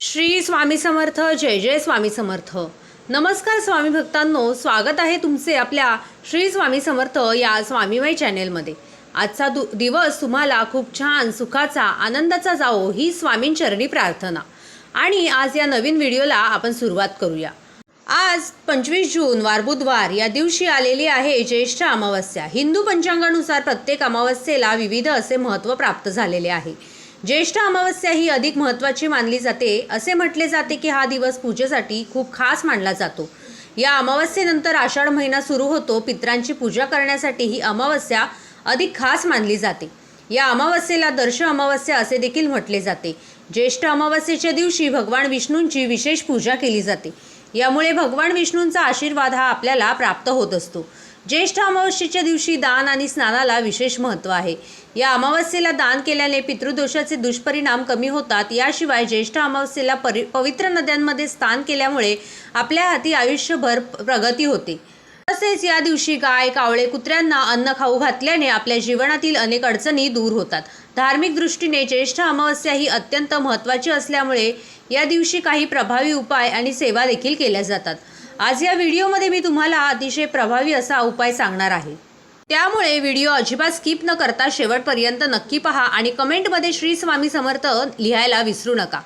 श्री स्वामी समर्थ जय जय स्वामी समर्थ. नमस्कार स्वामी भक्तांनो स्वागत आहे तुमचे आपल्या श्री स्वामी समर्थ या स्वामीमय चॅनेलमध्ये. आजचा दु दिवस तुम्हाला खूप छान सुखाचा आनंदाचा जाओ ही स्वामींचरणी प्रार्थना. आणि आज या नवीन व्हिडिओला आपण सुरुवात करूया. आज पंचवीस जून वार बुधवार या दिवशी आलेली आहे ज्येष्ठ अमावस्या. हिंदू पंचांगानुसार प्रत्येक अमावस्येला विविध असे महत्त्व प्राप्त झालेले आहे. ज्येष्ठ अमावस्या ही अधिक महत्त्वाची मानली जाते असे म्हटले जाते की हा दिवस पूजेसाठी खूप खास मानला जातो. या अमावस्येनंतर आषाढ महिना सुरू होतो पित्रांची पूजा करण्यासाठी ही अमावस्या अधिक खास मानली जाते. या अमावस्येला दर्श अमावस्या असे देखील म्हटले जाते. ज्येष्ठ अमावस्येच्या दिवशी भगवान विष्णूंची विशेष पूजा केली जाते. यामुळे भगवान विष्णूंचा आशीर्वाद हा आपल्याला प्राप्त होत असतो. ज्येष्ठ अमावस्येच्या दिवशी दान आणि स्नानाला विशेष महत्त्व आहे. या अमावस्येला दान केल्याने पितृदोषाचे दुष्परिणाम कमी होतात. याशिवाय ज्येष्ठ अमावस्येला परि पवित्र नद्यांमध्ये स्नान केल्यामुळे आपल्या हाती आयुष्यभर प्रगती होते. तसेच या दिवशी गाय कावळे कुत्र्यांना अन्न खाऊ घातल्याने आपल्या जीवनातील अनेक अडचणी दूर होतात. धार्मिक दृष्टीने ज्येष्ठ अमावस्या ही अत्यंत महत्त्वाची असल्यामुळे या दिवशी काही प्रभावी उपाय आणि सेवा देखील केल्या जातात. आज या व्हिडिओमध्ये मी तुम्हाला अतिशय प्रभावी असा उपाय सांगणार आहे. त्यामुळे व्हिडिओ अजिबात स्किप न करता शेवटपर्यंत नक्की पहा आणि कमेंटमध्ये श्री स्वामी समर्थ लिहायला विसरू नका.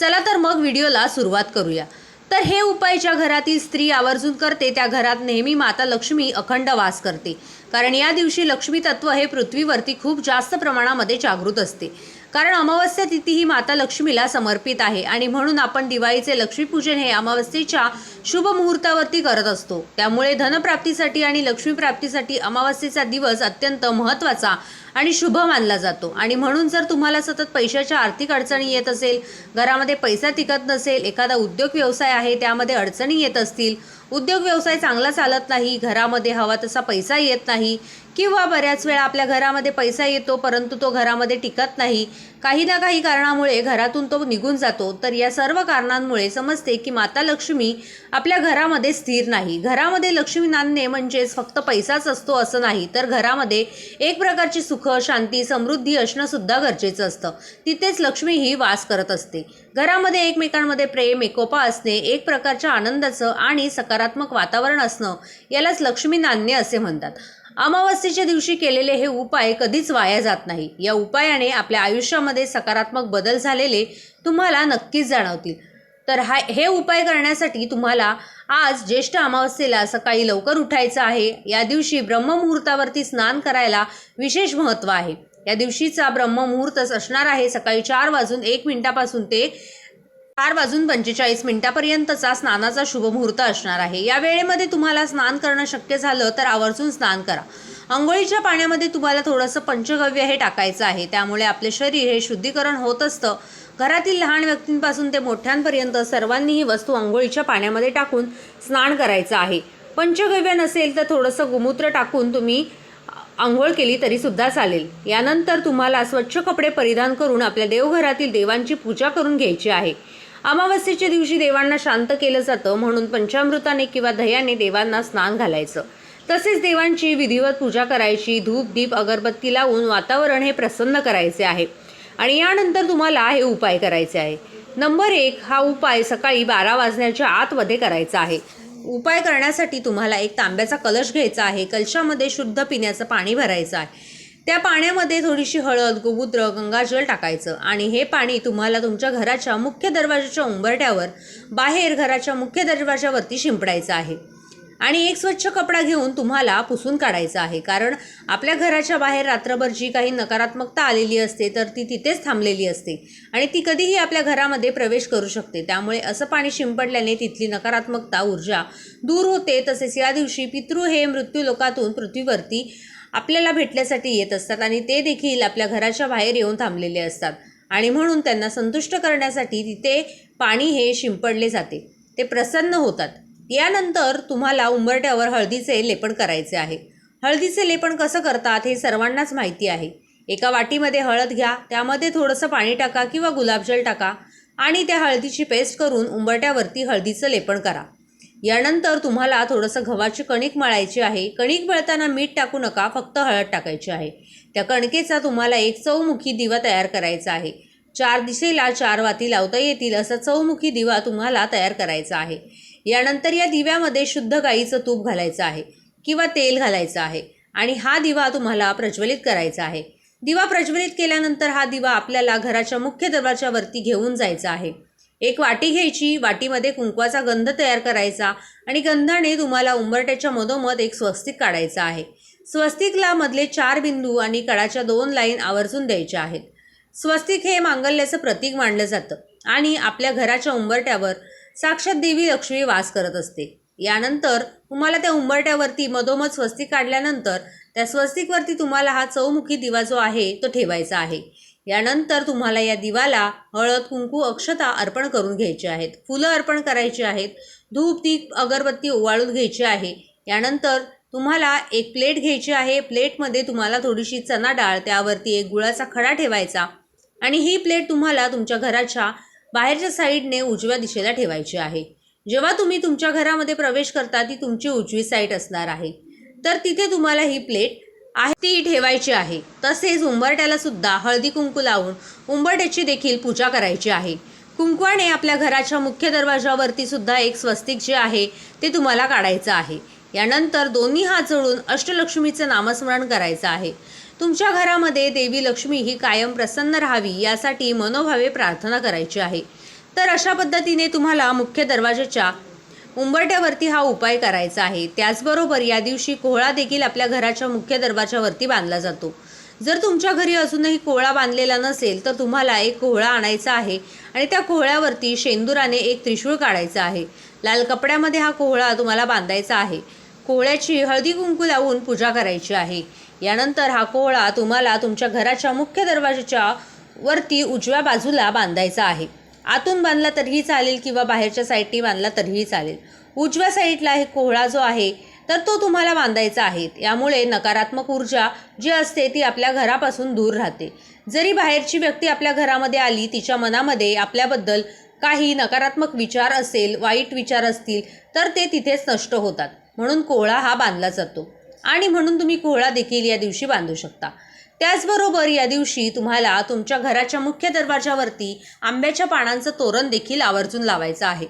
चला तर मग व्हिडिओला सुरुवात करूया. तर हे उपाय ज्या घरातील स्त्री आवर्जून करते त्या घरात नेहमी माता लक्ष्मी अखंड वास करते. कारण या दिवशी लक्ष्मी तत्व हे पृथ्वीवरती खूप जास्त प्रमाणामध्ये जागृत असते. कारण अमावस्या तिथी ही माता लक्ष्मीला समर्पित आहे आणि म्हणून आपण दिवाळीचे लक्ष्मीपूजन हे अमावस्येच्या शुभ मुहूर्तावरती करत असतो. त्यामुळे धनप्राप्तीसाठी आणि लक्ष्मीप्राप्तीसाठी अमावस्येचा दिवस अत्यंत महत्त्वाचा आणि शुभ मानला जातो. आणि म्हणून जर तुम्हाला सतत पैशाच्या आर्थिक अडचणी येत असेल घरामध्ये पैसा टिकत नसेल एखादा उद्योग व्यवसाय आहे त्यामध्ये अडचणी येत असतील उद्योग व्यवसाय चांगला चालत नाही घरामध्ये हवा तसा पैसा येत नाही किंवा बऱ्याच वेळा आपल्या घरामध्ये पैसा येतो परंतु तो घरामध्ये टिकत नाही. काही ना काही कारणामुळे घरातून तो निघून जातो. तर या सर्व कारणांमुळे समजते की माता लक्ष्मी आपल्या घरामध्ये स्थिर नाही. घरामध्ये लक्ष्मी नांदणे म्हणजेच फक्त पैसाच असतो असं नाही तर घरामध्ये एक प्रकारची सुख शांती समृद्धी असणं सुद्धा गरजेचं असतं. तिथेच लक्ष्मी ही वास करत असते. घरामध्ये एकमेकांमध्ये प्रेम एकोपा असणे एक प्रकारच्या आनंदाचं आणि सकारात्मक वातावरण असणं यालाच लक्ष्मी नांदणे असे म्हणतात. अमावस्येच्या दिवशी केलेले हे उपाय कधीच वाया जात नाही. या उपायाने आपल्या आयुष्यामध्ये सकारात्मक बदल झालेले तुम्हाला नक्कीच जाणवतील. तर हा हे उपाय करण्यासाठी तुम्हाला आज ज्येष्ठ अमावस्येला सकाळी लवकर उठायचं आहे. या दिवशी ब्रह्ममुहूर्तावरती स्नान करायला विशेष महत्त्व आहे. या दिवशीचा ब्रह्ममुहूर्तच असणार आहे सकाळी चार वाजून एक मिनिटापासून ते चार वाजून पंचेचाळीस मिनिटापर्यंतचा स्नानाचा शुभ मुहूर्त असणार आहे. या वेळेमध्ये तुम्हाला स्नान करणं शक्य झालं तर आवर्जून स्नान करा. आंघोळीच्या पाण्यामध्ये तुम्हाला थोडंसं पंचगव्य हे टाकायचं आहे. त्यामुळे आपले शरीर हे शुद्धीकरण होत असतं. घरातील लहान व्यक्तींपासून ते मोठ्यांपर्यंत सर्वांनी ही वस्तू आंघोळीच्या पाण्यामध्ये टाकून स्नान करायचं आहे. पंचगव्य नसेल तर थोडंसं गोमूत्र टाकून तुम्ही आंघोळ केली तरी सुद्धा चालेल. यानंतर तुम्हाला स्वच्छ कपडे परिधान करून आपल्या देवघरातील देवांची पूजा करून घ्यायची आहे. अमावस्येच्या दिवशी देवांना शांत केलं जातं म्हणून पंचामृताने किंवा दह्याने देवांना स्नान घालायचं. तसेच देवांची विधिवत पूजा करायची धूप दीप अगरबत्ती लावून वातावरण हे प्रसन्न करायचे आहे. आणि यानंतर तुम्हाला हे उपाय करायचे आहे. नंबर एक हा उपाय सकाळी बारा वाजण्याच्या आतमध्ये करायचा आहे. उपाय करण्यासाठी तुम्हाला एक तांब्याचा कलश घ्यायचा आहे. कलशामध्ये शुद्ध पिण्याचं पाणी भरायचं आहे. त्या पाण्यामध्ये थोडीशी हळद गोमूत्र गंगाजल टाकायचं आणि हे पाणी तुम्हाला तुमच्या घराच्या मुख्य दरवाजाच्या उंबरट्यावर बाहेर घराच्या मुख्य दरवाजावरती शिंपडायचं आहे. आणि एक स्वच्छ कपडा घेऊन तुम्हाला पुसून काढायचा आहे. कारण आपल्या घराच्या बाहेर रात्रभर जी काही नकारात्मकता आलेली असते तर ती तिथेच थांबलेली असते. आणि ती कधीही आपल्या घरामध्ये प्रवेश करू शकते. त्यामुळे असं पाणी शिंपडल्याने तिथली नकारात्मकता ऊर्जा दूर होते. तसेच या दिवशी पितृ हे मृत्यू लोकातून पृथ्वीवरती आपल्याला भेटण्यासाठी येत असतात आणि ते देखील आपल्या घराच्या बाहेर येऊन थांबलेले असतात. आणि म्हणून त्यांना संतुष्ट करण्यासाठी तिथे पाणी हे शिंपडले जाते. ते प्रसन्न होतात. यानंतर तुम्हाला उंबरट्यावर हळदीचे लेपन करायचे आहे. हळदीचे लेपण कसं करतात हे सर्वांनाच माहिती आहे. एका वाटीमध्ये हळद घ्या त्यामध्ये थोडंसं पाणी टाका किंवा गुलाबजल टाका आणि त्या हळदीची पेस्ट करून उंबरट्यावरती हळदीचं लेपन करा. यानंतर तुम्हाला थोडंसं गव्हाची कणिक मळायची आहे. कणिक मळताना मीठ टाकू नका फक्त हळद टाकायची आहे. त्या कणकेचा तुम्हाला एक चौमुखी दिवा तयार करायचा आहे. चार दिशेला चार वाती लावता येतील असा चौमुखी दिवा तुम्हाला तयार करायचा आहे. यानंतर या दिव्यामध्ये शुद्ध गाईचं तूप घालायचं आहे किंवा तेल घालायचं आहे आणि हा दिवा तुम्हाला प्रज्वलित करायचा आहे. दिवा प्रज्वलित केल्यानंतर हा दिवा आपल्याला घराच्या मुख्य दरवाजावरती घेऊन जायचा आहे. एक वाटी घ्यायची वाटीमध्ये कुंकवाचा गंध तयार करायचा आणि गंधाने तुम्हाला उंबरट्याच्या मधोमध एक स्वस्तिक काढायचा आहे. स्वस्तिकला मधले चार बिंदू आणि कडाच्या दोन लाईन आवर्जून द्यायच्या आहेत. स्वस्तिक हे मांगल्याचं प्रतीक मानलं जातं आणि आपल्या घराच्या उंबरट्यावर साक्षात देवी लक्ष्मी वास करत असते. यानंतर तुम्हाला त्या उंबरट्यावरती मधोमध स्वस्तिक काढल्यानंतर त्या स्वस्तिकवरती तुम्हाला हा चौमुखी दिवा जो आहे तो ठेवायचा आहे. यानंतर तुम्हाला या दिवाला हळद कुंकू अक्षता अर्पण करून घ्यायचे आहेत. फुलं अर्पण करायची आहेत. धूप दीप अगरबत्ती ओवाळून घ्यायची आहे. यानंतर तुम्हाला एक प्लेट घ्यायची आहे. प्लेटमध्ये तुम्हाला थोडीशी चना डाळ त्यावरती एक गुळाचा खडा ठेवायचा आणि ही प्लेट तुम्हाला तुमच्या घराच्या बाहेरच्या साईडने उजव्या दिशेला ठेवायची आहे. जेव्हा तुम्ही तुमच्या घरामध्ये प्रवेश करता ती तुमची उजवी साईड असणार आहे. तर तिथे तुम्हाला ही प्लेट आहे ती ठेवायची आहे. तसेच उंबरट्याला सुद्धा हळदी कुंकू लावून उंबरट्याची देखील पूजा करायची आहे. कुंकवाने आपल्या घराच्या मुख्य दरवाजावरती सुद्धा एक स्वस्तिक जे आहे ते तुम्हाला काढायचं आहे. यानंतर दोन्ही हात जोडून अष्टलक्ष्मीचं नामस्मरण करायचं आहे. तुमच्या घरामध्ये देवी लक्ष्मी ही कायम प्रसन्न राहावी यासाठी मनोभावे प्रार्थना करायची आहे. तर अशा पद्धतीने तुम्हाला मुख्य दरवाजाच्या उंबरट्यावरती हा उपाय करायचा आहे. त्याचबरोबर या दिवशी कोहळा देखील आपल्या घराच्या मुख्य दरवाजावरती बांधला जातो. जर तुमच्या घरी अजूनही कोहळा बांधलेला नसेल तर तुम्हाला एक कोहळा आणायचा आहे आणि त्या कोहळ्यावरती शेंदुराने एक त्रिशूळ काढायचा आहे. लाल कपड्यामध्ये हा कोहळा तुम्हाला बांधायचा आहे. कोहळ्याची हळदी कुंकू लावून पूजा करायची आहे. यानंतर हा कोहळा तुम्हाला तुमच्या घराच्या मुख्य दरवाजाच्या वरती उजव्या बाजूला बांधायचा आहे. आतून बांधला तरीही चालेल किंवा बाहेरच्या साईडनी बांधला तरीही चालेल. उजव्या साईडला हे कोहळा जो आहे तर तो तुम्हाला बांधायचा आहे. यामुळे नकारात्मक ऊर्जा जी असते ती आपल्या घरापासून दूर राहते. जरी बाहेरची व्यक्ती आपल्या घरामध्ये आली तिच्या मनामध्ये आपल्याबद्दल काही नकारात्मक विचार असेल वाईट विचार असतील तर ते तिथेच नष्ट होतात. म्हणून कोहळा हा बांधला जातो. आणि म्हणून तुम्ही कोहळा देखील या दिवशी बांधू शकता. त्याचबरोबर या दिवशी तुम्हाला तुमच्या घराच्या मुख्य दरवाजावरती आंब्याच्या पानांचं तोरण देखील आवर्जून लावायचं आहे.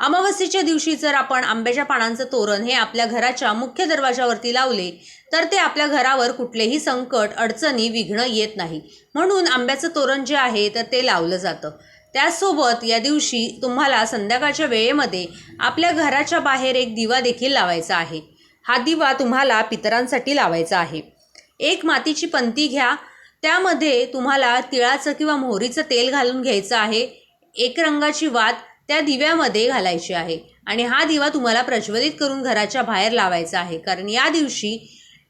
अमावस्येच्या दिवशी जर आपण आंब्याच्या पानांचं तोरण हे आपल्या घराच्या मुख्य दरवाजावरती लावले तर ते आपल्या घरावर कुठलेही संकट अडचणी विघ्न येत नाही. म्हणून आंब्याचं तोरण जे आहे तर ते लावलं जातं. त्याचसोबत या दिवशी तुम्हाला संध्याकाळच्या वेळेमध्ये आपल्या घराच्या बाहेर एक दिवा देखील लावायचा आहे. हा दिवा तुम्हाला पितरांसाठी लावायचा आहे. एक मातीची पंती घ्या. त्यामध्ये तुम्हाला तिळाचं किंवा मोहरीचं तेल घालून घ्यायचं आहे. एक रंगाची वात त्या दिव्यामध्ये घालायची आहे. आणि हा दिवा तुम्हाला प्रज्वलित करून घराच्या बाहेर लावायचा आहे. कारण या दिवशी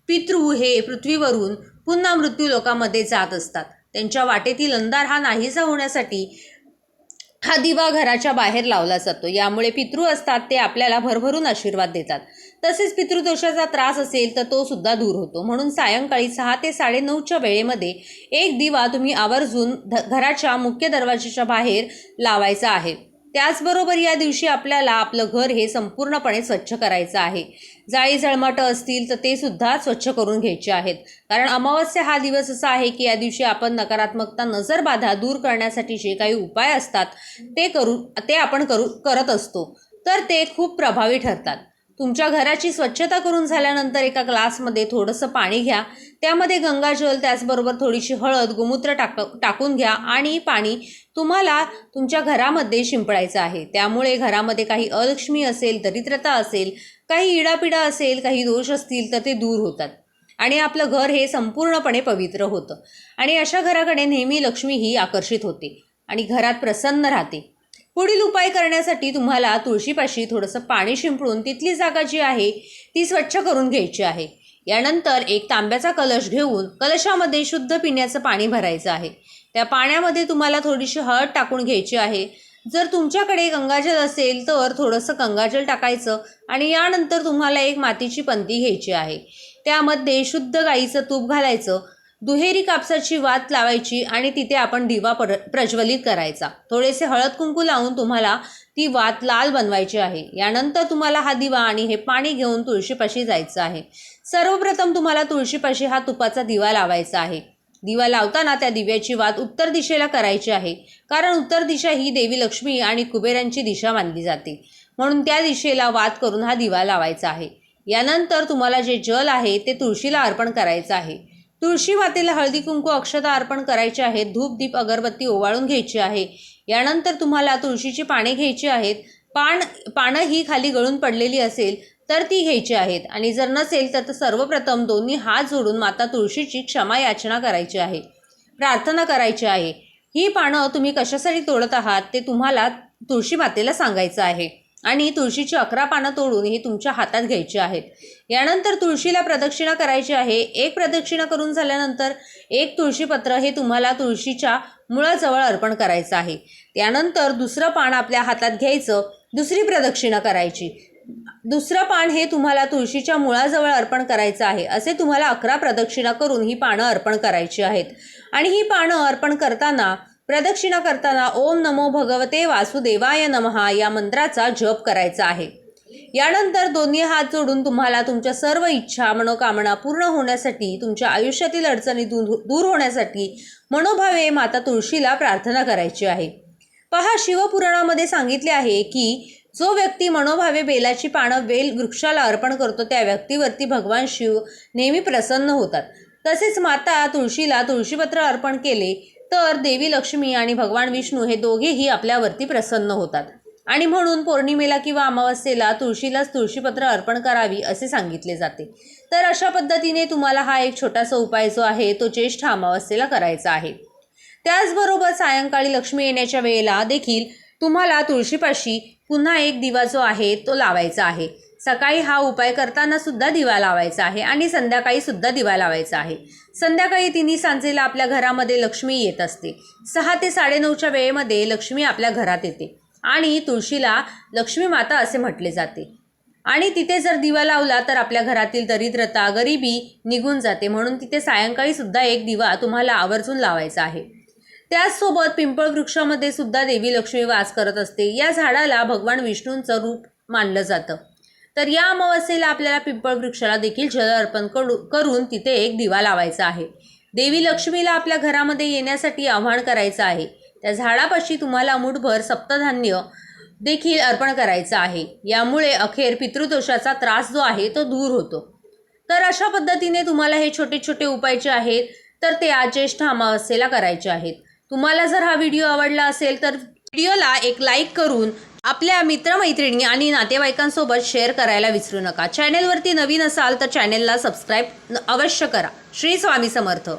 पितृ हे पृथ्वीवरून पुन्हा मृत्यू लोकांमध्ये जात असतात. त्यांच्या वाटेतील अंधार हा नाहीसा होण्यासाठी हा दिवा घराच्या बाहेर लावला जातो. यामुळे पितृ असतात ते आपल्याला भरभरून आशीर्वाद देतात. तसेच पितृदोषाचा त्रास असेल तर तो सुद्धा दूर होतो. म्हणून सायंकाळी सहा ते साडेनऊच्या वेळेमध्ये एक दिवा तुम्ही आवर्जून ध घराच्या मुख्य दरवाजाच्या बाहेर लावायचा आहे. त्याचबरोबर या दिवशी आपल्याला आपलं घर हे संपूर्णपणे स्वच्छ करायचं आहे. जाळी जळमाटं असतील तर ते सुद्धा स्वच्छ करून घ्यायचे आहेत. कारण अमावस्या हा दिवस असा आहे की या दिवशी आपण नकारात्मकता नजरबाधा दूर करण्यासाठी जे काही उपाय असतात ते करू ते आपण करू करत असतो. तर ते खूप प्रभावी ठरतात. तुमच्या घराची स्वच्छता करून झाल्यानंतर एका ग्लासमध्ये थोडंसं पाणी घ्या. त्यामध्ये गंगाजल त्याचबरोबर थोडीशी हळद गोमूत्र टाक टाकून घ्या आणि पाणी तुम्हाला तुमच्या घरामध्ये शिंपडायचं आहे. त्यामुळे घरामध्ये काही अलक्ष्मी असेल दरिद्रता असेल काही इडापिडा असेल काही दोष असतील तर ते दूर होतात. आणि आपलं घर हे संपूर्णपणे पवित्र होतं. आणि अशा घराकडे नेहमी लक्ष्मी ही आकर्षित होते आणि घरात प्रसन्न राहते. पुढील उपाय करण्यासाठी तुम्हाला तुळशीपाशी थोडंसं पाणी शिंपडून तिथली जागा जी आहे ती स्वच्छ करून घ्यायची आहे. यानंतर एक तांब्याचा कलश घेऊन कलशामध्ये शुद्ध पिण्याचं पाणी भरायचं आहे. त्या पाण्यामध्ये तुम्हाला थोडीशी हळद टाकून घ्यायची आहे. जर तुमच्याकडे गंगाजल असेल तर थोडंसं गंगाजल टाकायचं आणि यानंतर तुम्हाला एक मातीची पंती घ्यायची आहे. त्यामध्ये शुद्ध गाईचं तूप घालायचं दुहेरी कापसाची वात लावायची आणि तिथे आपण दिवा प्र प्रज्वलित करायचा. थोडेसे हळद कुंकू लावून तुम्हाला ती वात लाल बनवायची आहे. यानंतर तुम्हाला हा दिवा आणि हे पाणी घेऊन तुळशीपाशी जायचं आहे. सर्वप्रथम तुम्हाला तुळशीपाशी हा तुपाचा दिवा लावायचा आहे. दिवा लावताना त्या दिव्याची वात उत्तर दिशेला करायची आहे. कारण उत्तर दिशा ही देवी लक्ष्मी आणि कुबेरांची दिशा मानली जाते. म्हणून त्या दिशेला वात करून हा दिवा लावायचा आहे. यानंतर तुम्हाला जे जल आहे ते तुळशीला अर्पण करायचं आहे. तुळशी मातेला हळदी कुंकू अक्षता अर्पण करायचे आहेत. धूप दीप अगरबत्ती ओवाळून घ्यायची आहे. यानंतर तुम्हाला तुळशीची पाने घ्यायची आहेत. पान पानं ही खाली गळून पडलेली असेल तर ती घ्यायची आहेत. आणि जर नसेल तर सर्वप्रथम दोन्ही हात जोडून माता तुळशीची क्षमा याचना करायची आहे. प्रार्थना करायची आहे. ही पानं तुम्ही कशासाठी तोडत आहात ते तुम्हाला तुळशी मातेला सांगायचं आहे. आणि तुळशीची अकरा पानं तोडून ही तुमच्या हातात घ्यायची आहेत. यानंतर तुळशीला प्रदक्षिणा करायची आहे. एक प्रदक्षिणा करून झाल्यानंतर एक तुळशीपत्र हे तुम्हाला तुळशीच्या मुळाजवळ अर्पण करायचं आहे. त्यानंतर दुसरं पान आपल्या हातात घ्यायचं. दुसरी प्रदक्षिणा करायची. दुसरं पान हे तुम्हाला तुळशीच्या मुळाजवळ अर्पण करायचं आहे. असे तुम्हाला अकरा प्रदक्षिणा करून ही पानं अर्पण करायची आहेत. आणि ही पानं अर्पण करताना प्रदक्षिणा करताना ओम नमो भगवते वासुदेवाय नमहा या मंत्राचा जप करायचा आहे. यानंतर दोन्ही हात जोडून तुम्हाला तुमच्या सर्व इच्छा मनोकामना पूर्ण होण्यासाठी तुमच्या आयुष्यातील अडचणी दूर हो-, दूर होण्यासाठी मनोभावे माता तुळशीला प्रार्थना करायची आहे. पहा शिवपुराणामध्ये सांगितले आहे की जो व्यक्ती मनोभावे बेलाची पानं बेल वृक्षाला अर्पण करतो त्या व्यक्तीवरती भगवान शिव नेहमी प्रसन्न होतात. तसेच माता तुळशीला तुळशीपत्र अर्पण केले तर देवी लक्ष्मी आणि भगवान विष्णू हे दोघेही आपल्यावरती प्रसन्न होतात. आणि म्हणून पौर्णिमेला किंवा अमावस्येला तुळशीलाच तुळशीपत्र अर्पण करावी असे सांगितले जाते. तर अशा पद्धतीने तुम्हाला हा एक छोटासा उपाय जो आहे तो ज्येष्ठ अमावस्येला करायचा आहे. त्याचबरोबर सायंकाळी लक्ष्मी येण्याच्या वेळेला देखील तुम्हाला तुळशीपाशी पुन्हा एक दिवा जो आहे तो लावायचा आहे. सकाळी हा उपाय करताना सुद्धा दिवा लावायचा आहे आणि संध्याकाळी सुद्धा दिवा लावायचा आहे. संध्याकाळी तिन्ही सांजेला आपल्या घरामध्ये लक्ष्मी येत असते. सहा ते साडेनऊच्या वेळेमध्ये लक्ष्मी आपल्या घरात येते आणि तुळशीला लक्ष्मी माता असे म्हटले जाते. आणि तिथे जर दिवा लावला तर आपल्या घरातील दरिद्रता गरिबी निघून जाते. म्हणून तिथे सायंकाळी सुद्धा एक दिवा तुम्हाला आवर्जून लावायचा आहे. त्याचसोबत पिंपळ वृक्षामध्ये सुद्धा देवी लक्ष्मी वास करत असते. या झाडाला भगवान विष्णूंचं रूप मानलं जातं. तर या अमावस्येला आपल्याला पिंपळ वृक्षाला देखील जल अर्पण करू करून तिथे एक दिवा लावायचा आहे. देवी लक्ष्मीला आपल्या घरामध्ये येण्यासाठी आव्हान करायचं आहे. त्या झाडापाशी तुम्हाला मुठभर सप्तधान्य देखील अर्पण करायचं आहे. यामुळे अखेर पितृदोषाचा त्रास जो आहे तो दूर होतो. तर अशा पद्धतीने तुम्हाला हे छोटे छोटे उपाय जे आहेत तर ते आज ज्येष्ठ अमावस्येला करायचे आहेत. तुम्हाला जर हा व्हिडिओ आवडला असेल तर व्हिडिओला एक लाईक करून आपल्या मित्रमैत्रिणी आणि नातेवाईकांसोबत शेअर करायला विसरू नका. चॅनेलवरती नवीन असाल तर चॅनेलला सबस्क्राईब अवश्य करा. श्री स्वामी समर्थ.